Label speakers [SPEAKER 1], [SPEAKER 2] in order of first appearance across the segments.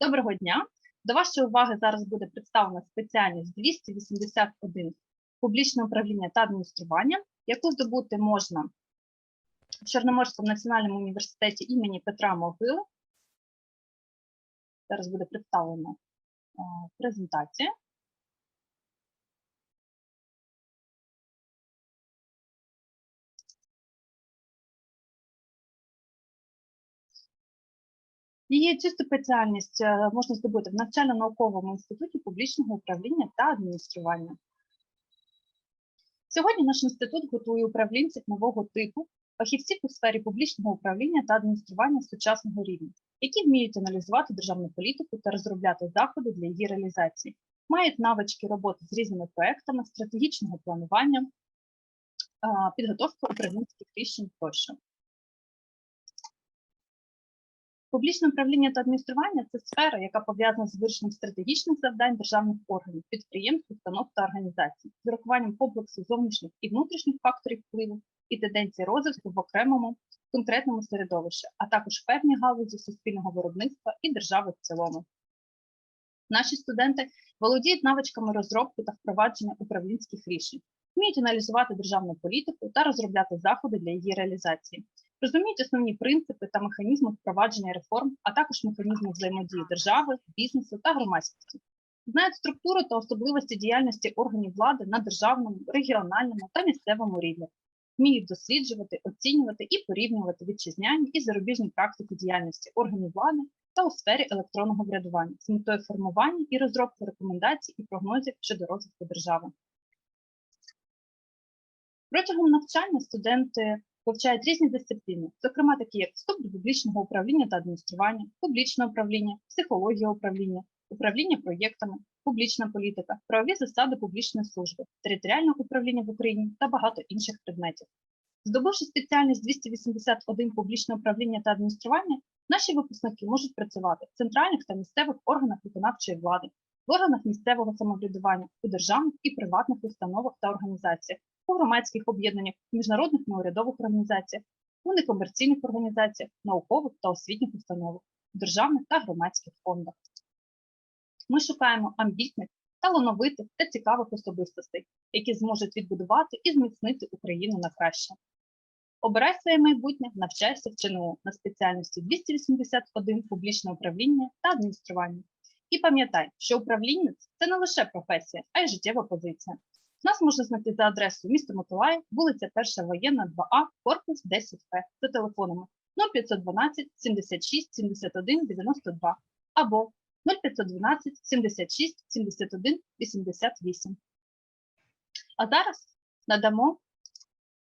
[SPEAKER 1] Доброго дня. До вашої уваги зараз буде представлена спеціальність 281 публічне управління та адміністрування, яку здобути можна в Чорноморському національному університеті імені Петра Могили. Зараз буде представлена е, презентація. Її цю спеціальність е, можна здобути в навчально-науковому інституті публічного управління та адміністрування. Сьогодні наш інститут готує управлінців нового типу, фахівців у сфері публічного управління та адміністрування сучасного рівня, які вміють аналізувати державну політику та розробляти заходи для її реалізації, мають навички роботи з різними проектами, стратегічного планування, підготовки управлінських рішень тощо. Публічне управління та адміністрування це сфера, яка пов'язана з вирішенням стратегічних завдань державних органів, підприємств, установ та організацій, з урахуванням комплексу зовнішніх і внутрішніх факторів впливу і тенденцій розвитку в окремому конкретному середовищі, а також певні галузі суспільного виробництва і держави в цілому. Наші студенти володіють навичками розробки та впровадження управлінських рішень, вміють аналізувати державну політику та розробляти заходи для її реалізації, розуміють основні принципи та механізми впровадження реформ, а також механізми взаємодії держави, бізнесу та громадськості. Знають структуру та особливості діяльності органів влади на державному, регіональному та місцевому рівні, вміють досліджувати, оцінювати і порівнювати вітчизняні і зарубіжні практики діяльності органів влади та у сфері електронного врядування з метою формування і розробки рекомендацій і прогнозів щодо розвитку держави. Протягом навчання студенти вивчають різні дисципліни, зокрема такі як вступ до публічного управління та адміністрування, публічне управління, психологія управління, управління проєктами, публічна політика, правові засади публічної служби, територіальне управління в Україні та багато інших предметів. Здобувши спеціальність 281 публічне управління та адміністрування, наші випускники можуть працювати в центральних та місцевих органах виконавчої влади, в органах місцевого самоврядування, у державних і приватних установах та організаціях, у громадських об'єднаннях, міжнародних неурядових організаціях, у некомерційних організаціях, наукових та освітніх установах, державних та громадських фондах. Ми шукаємо амбітних, талановитих та цікавих особистостей, які зможуть відбудувати і зміцнити Україну на краще. Обирай своє майбутнє, навчайся в ЧНУ на спеціальності 281 публічне управління та адміністрування. І пам'ятай, що управлінець це не лише професія, а й життєва позиція. Нас можна знайти за адресою місто Миколаїв, вулиця 1 воєнна, 2А, корпус 10П за телефонами 0512 76 71 92 або 0512 76 71 88. А зараз надамо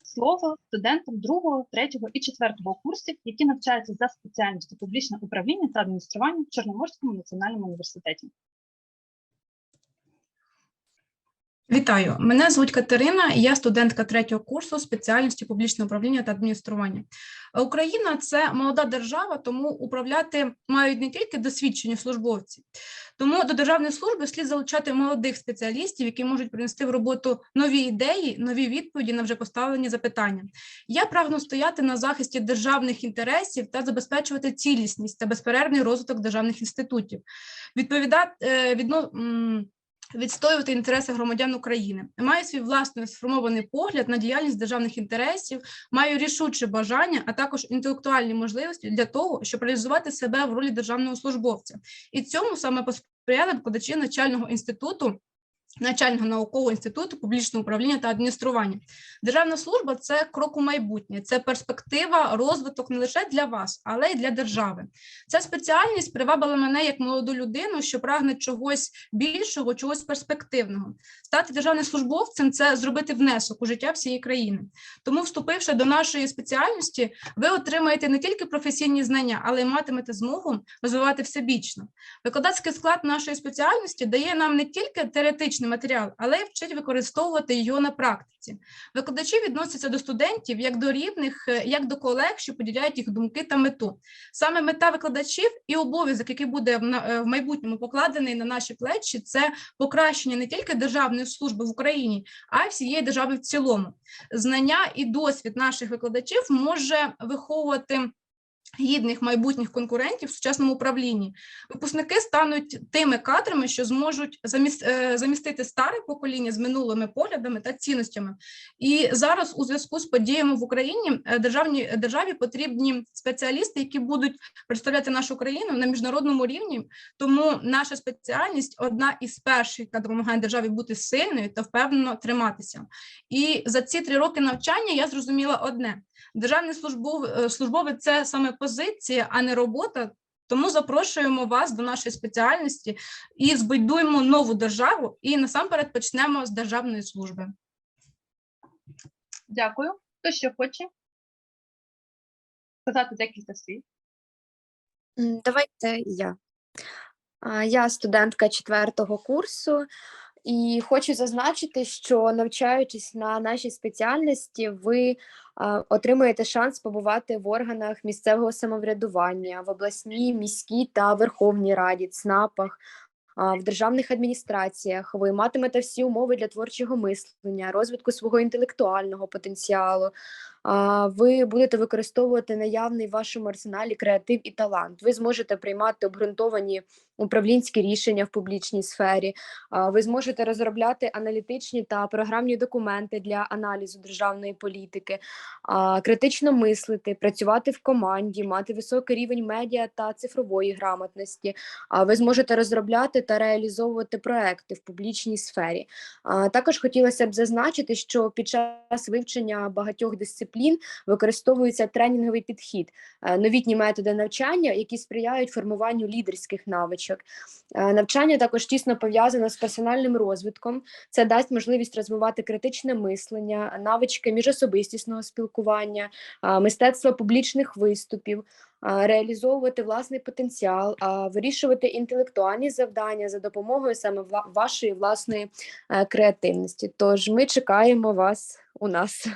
[SPEAKER 1] слово студентам другого, третього і четвертого курсів, які навчаються за спеціальністю публічне управління та адміністрування в Чорноморському національному університеті.
[SPEAKER 2] Вітаю, мене звуть Катерина, я студентка третього курсу спеціальності публічне управління та адміністрування. Україна це молода держава, тому управляти мають не тільки досвідчені службовці, тому до державної служби слід залучати молодих спеціалістів, які можуть принести в роботу нові ідеї, нові відповіді на вже поставлені запитання. Я прагну стояти на захисті державних інтересів та забезпечувати цілісність та безперервний розвиток державних інститутів. Відповідати е, відно відстоювати інтереси громадян України. Маю свій власний сформований погляд на діяльність державних інтересів, маю рішуче бажання, а також інтелектуальні можливості для того, щоб реалізувати себе в ролі державного службовця. І цьому саме посприяли викладачі начального інституту. Начального наукового інституту публічного управління та адміністрування. Державна служба це крок у майбутнє, це перспектива, розвиток не лише для вас, але й для держави. Ця спеціальність привабила мене як молоду людину, що прагне чогось більшого, чогось перспективного. Стати державним службовцем це зробити внесок у життя всієї країни. Тому, вступивши до нашої спеціальності, ви отримаєте не тільки професійні знання, але й матимете змогу розвивати всебічно. Викладацький склад нашої спеціальності дає нам не тільки теоретичний матеріал, але й вчить використовувати його на практиці. Викладачі відносяться до студентів як до рівних, е, як до колег, що поділяють їх думки та мету. Саме мета викладачів і обов'язок, який буде е, в майбутньому покладений на наші плечі, це покращення не тільки державної служби в Україні, а й всієї держави в цілому. Знання і досвід наших викладачів може виховувати гідних майбутніх конкурентів в сучасному управлінні. Випускники стануть тими кадрами, що зможуть е, замістити старе покоління з минулими поглядами та цінностями. І зараз у зв'язку з подіями в Україні е, державні державі потрібні спеціалісти, які будуть представляти нашу країну на міжнародному рівні. Тому наша спеціальність одна із перших, яка допомагає державі бути сильною та впевнено триматися. І за ці три роки навчання я зрозуміла одне: державний службов, е, службовець це саме позиція, а не робота. Тому запрошуємо вас до нашої спеціальності і збудуємо нову державу. І насамперед почнемо з державної служби.
[SPEAKER 1] Дякую. Хто ще хоче сказати декілька слів?
[SPEAKER 3] Давайте я. Я студентка четвертого курсу і хочу зазначити, що навчаючись на нашій спеціальності, ви отримуєте шанс побувати в органах місцевого самоврядування, в обласній, міській та Верховній Раді, ЦНАПах, в державних адміністраціях. Ви матимете всі умови для творчого мислення, розвитку свого інтелектуального потенціалу. Ви будете використовувати наявний в вашому арсеналі креатив і талант. Ви зможете приймати обґрунтовані управлінські рішення в публічній сфері. Ви зможете розробляти аналітичні та програмні документи для аналізу державної політики, критично мислити, працювати в команді, мати високий рівень медіа та цифрової грамотності. Ви зможете розробляти та реалізовувати проекти в публічній сфері. Також хотілося б зазначити, що під час вивчення багатьох дисциплін використовується тренінговий підхід, е, новітні методи навчання, які сприяють формуванню лідерських навичок. Е, Навчання також тісно пов'язано з персональним розвитком. Це дасть можливість розвивати критичне мислення, навички міжособистісного спілкування, мистецтво публічних виступів, реалізовувати власний потенціал, вирішувати інтелектуальні завдання за допомогою саме вашої власної е, креативності. Тож ми чекаємо вас у нас.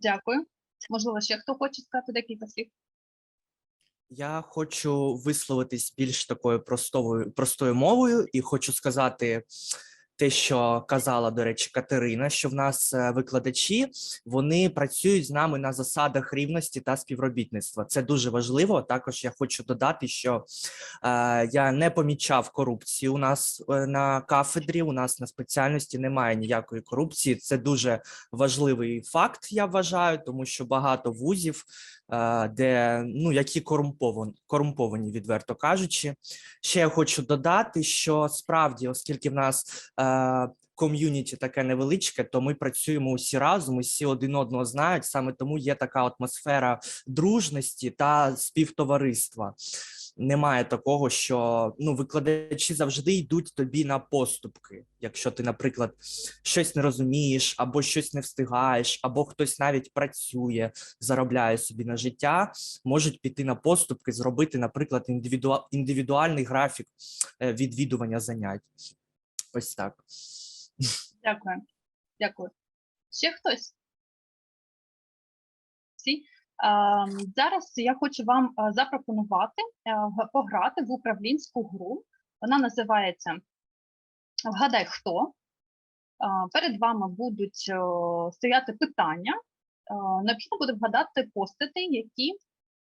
[SPEAKER 1] Дякую. Можливо, ще хто хоче сказати декілька слів?
[SPEAKER 4] Я хочу висловитись більш такою простою, простою мовою, і хочу сказати те, що казала, до речі, Катерина, що в нас е, викладачі вони працюють з нами на засадах рівності та співробітництва. Це дуже важливо. Також я хочу додати, що е, я не помічав корупції у нас е, на кафедрі. У нас на спеціальності немає ніякої корупції. Це дуже важливий факт. Я вважаю, тому що багато вузів де ну які корумповані, корумповані, відверто кажучи. Ще я хочу додати, що справді, оскільки в нас е, ком'юніті таке невеличке, то ми працюємо усі разом, усі один одного знають. Саме тому є така атмосфера дружності та співтовариства. Немає такого, що ну викладачі завжди йдуть тобі на поступки. Якщо ти, наприклад, щось не розумієш, або щось не встигаєш, або хтось навіть працює, заробляє собі на життя, можуть піти на поступки, зробити, наприклад, індивідуа- індивідуальний графік е, відвідування занять. Ось так.
[SPEAKER 1] Дякую. Дякую. Ще хтось? Всі? А, зараз я хочу вам запропонувати пограти в управлінську гру. Вона називається Вгадай хто. Перед вами будуть стояти питання. Необхідно буде вгадати постати, які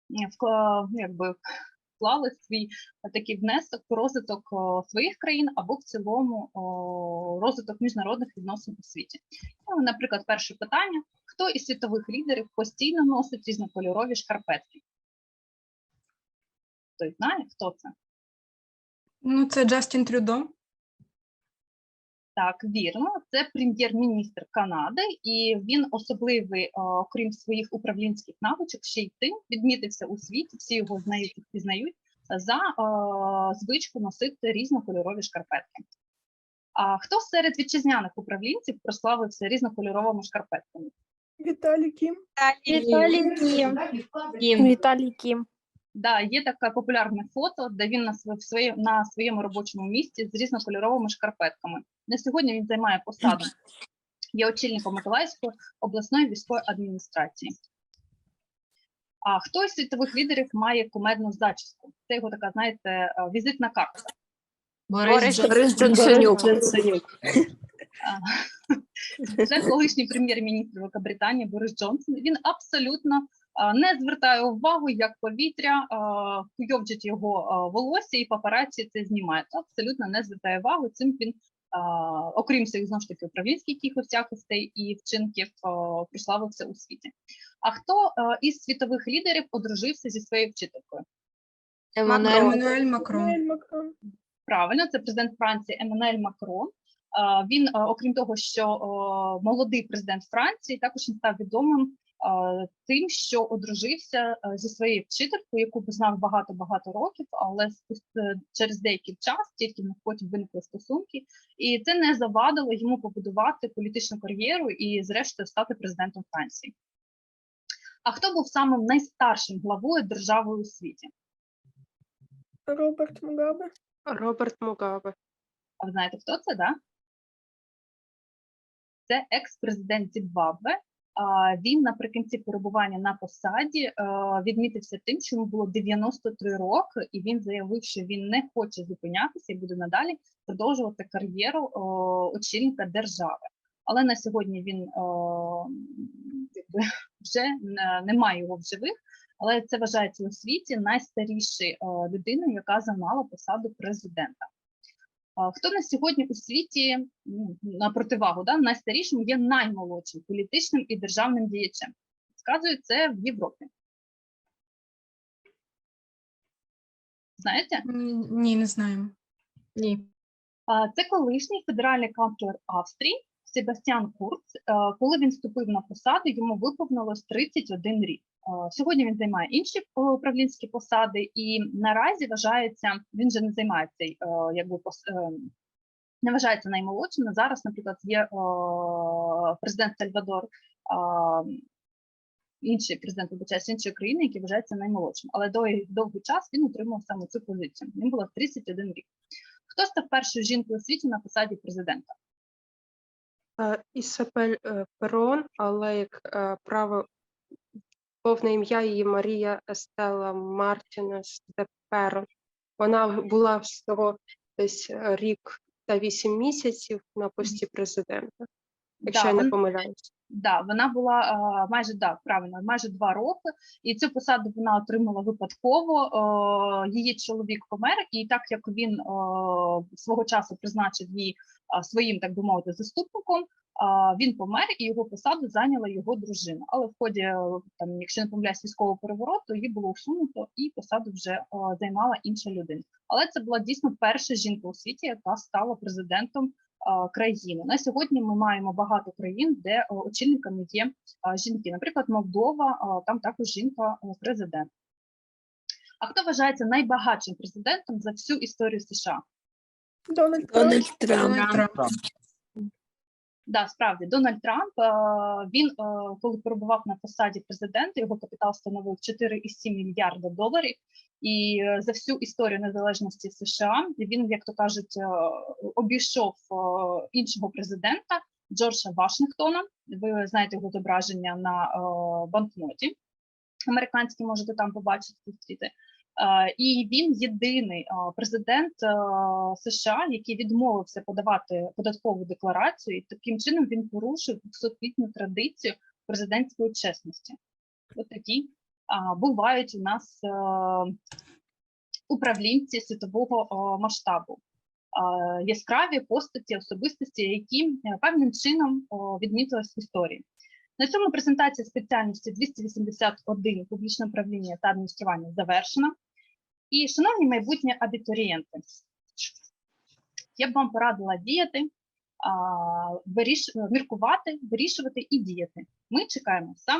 [SPEAKER 1] ну, якби, вклали свій такий внесок в розвиток своїх країн або в цілому розвиток міжнародних відносин у світі. Ну, наприклад, перше питання: хто із світових лідерів постійно носить різнокольорові шкарпетки? Хтось знає, хто це?
[SPEAKER 2] Ну, це Джастін Трюдо.
[SPEAKER 1] Так, вірно, це прем'єр-міністр Канади, і він особливий, е, окрім своїх управлінських навичок, ще й тим відмітився у світі. Всі його знають і впізнають за е, звичку носити різнокольорові шкарпетки. А хто серед вітчизняних управлінців прославився різнокольоровими шкарпетками?
[SPEAKER 5] Віталій Кім.
[SPEAKER 3] Віталій Кім. Віталій Кім.
[SPEAKER 1] Да, є таке популярне фото, де він на своє, на своєму робочому місці з різнокольоровими шкарпетками. На сьогодні він займає посаду. Є очільником Миколаївської обласної військової адміністрації. А хто із світових лідерів має кумедну зачіску? Це його така, знаєте, е, візитна картка.
[SPEAKER 3] Борис Джонсонюк.
[SPEAKER 1] А, Це колишній прем'єр-міністр Великобританії Борис Джонсон. Він абсолютно не звертає увагу, як повітря куйовджить його волосся, і папараці це знімає. Абсолютно не звертає увагу. Цим він, окрім своїх знову ж таки управлінських якихось якостей і вчинків, прославився у світі. А хто із світових лідерів одружився зі своєю вчителькою?
[SPEAKER 2] Еммануель Макрон. Макрон.
[SPEAKER 1] Правильно, це президент Франції Еммануель Макрон. Він, окрім того, що молодий президент Франції, також він став відомим тим, що одружився зі своєю вчителькою, яку знав багато-багато років, але е, через деякий час тільки в них потім виникли стосунки, і це не завадило йому побудувати політичну кар'єру і, зрештою, стати президентом Франції. А хто був самим найстаршим главою держави у світі?
[SPEAKER 5] Роберт Мугабе.
[SPEAKER 6] Роберт Мугабе.
[SPEAKER 1] А ви знаєте, хто це, да? Це екс-президент Зімбабве. Він наприкінці перебування на посаді е, відмітився тим, що йому було 93 роки, і він заявив, що він не хоче зупинятися і буде надалі продовжувати кар'єру е, очільника держави. Але на сьогодні він е, вже немає його в живих. Але це вважається у світі найстарішою людиною, яка займала посаду президента. Хто на сьогодні у світі ну, на противагу да, найстарішим є наймолодшим політичним і державним діячем? Сказують це в Європі. Знаєте?
[SPEAKER 2] Ні, Ні, не знаємо.
[SPEAKER 6] Ні.
[SPEAKER 1] Це колишній федеральний канцлер Австрії Себастьян Курц. Е, Коли він вступив на посаду, йому виповнилось 31 рік. Е, Сьогодні він займає інші е, управлінські посади, і наразі вважається, він же не займає цей якби не вважається наймолодшим. Зараз, наприклад, є президент Сальвадор, інший президент вибачаюсь, іншої країни, який вважається наймолодшим. Але довгий, довгий час він утримував саме цю позицію. Йому було 31 рік. Хто став першою жінкою у світі на посаді президента?
[SPEAKER 6] Е, Ісабель е, Перон, але як е, право повне ім'я її Марія Естела Мартінес де Перон. Вона була всього десь рік та вісім місяців на пості президента, якщо
[SPEAKER 1] Да,
[SPEAKER 6] я не помиляюсь.
[SPEAKER 1] Да, вона була а, майже да, правильно, майже два роки, і цю посаду вона отримала випадково. Е, її чоловік помер, і так як він е, свого часу призначив її своїм, так би мовити, заступником. Він помер і його посаду зайняла його дружина. Але в ході е, там, якщо не помиляюсь, військового перевороту, її було усунуто, і посаду вже е, займала інша людина. Але це була дійсно перша жінка у світі, яка стала президентом країни. На сьогодні ми маємо багато країн, де е, очільниками є жінки. Наприклад, Молдова, там також жінка е, президент. А хто вважається найбагатшим президентом за всю історію США?
[SPEAKER 5] Дональд Трамп.
[SPEAKER 3] Дональд Трамп.
[SPEAKER 2] Трамп.
[SPEAKER 1] Да, справді Дональд Трамп. е, Він, е, коли перебував на посаді президента, його капітал становив 4,7 мільярда доларів. І е, за всю історію незалежності США він, як то кажуть, обійшов іншого президента Джорджа Вашингтона. Ви знаєте його зображення на банкноті. Американські можете там побачити зустріти. Е, І він єдиний е, президент е, США, який відмовився подавати податкову декларацію, і таким чином він порушив 200-літню традицію президентської чесності. От такі бувають у нас управлінці світового масштабу. Яскраві постаті, особистості, які певним чином відмітились в історії. На цьому презентація спеціальності 281 публічне управління та адміністрування завершена. І, шановні майбутні абітурієнти, я б вам порадила діяти, виріш... міркувати, вирішувати і діяти. Ми чекаємо саме